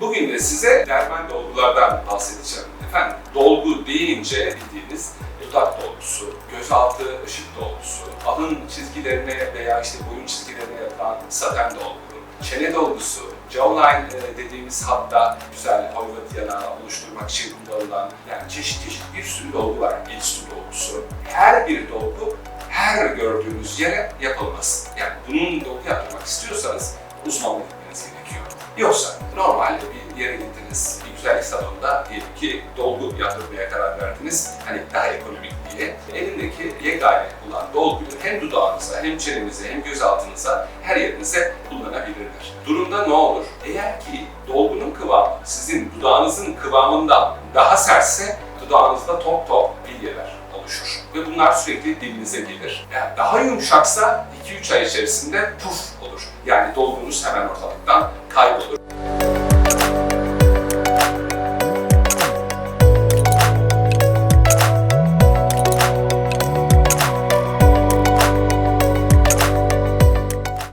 Bugün de size dermal dolgulardan bahsedeceğim. Efendim dolgu deyince bildiğiniz dudak dolgusu, gözaltı ışık dolgusu, alın çizgilerine veya işte boyun çizgilerine yapılan saten dolgu, çene dolgusu, jawline e, dediğimiz hatta güzel hoyrat yanağı oluşturmak için kullanılan yani çeşit çeşit bir sürü dolgu var. Bir sürü dolgusu. Her bir dolgu her gördüğünüz yere yapılmaz. Yani bunun dolgu yaptırmak istiyorsanız uzmanlık gitmeniz gerekiyor. Yoksa bir güzellik salonunda diyelim ki dolgu yaptırmaya karar verdiniz. Hani daha ekonomik diye. Elindeki yegane olan dolguyu hem dudağınıza, hem çenenize, hem gözaltınıza, her yerinize kullanabilirler. Durumda ne olur? Eğer ki dolgunun kıvamı sizin dudağınızın kıvamından daha sertse dudağınızda top top bilyeler oluşur. Ve bunlar sürekli dilinize gelir. Yani daha yumuşaksa 2-3 ay içerisinde puf olur. Yani dolgunuz hemen ortalıktan.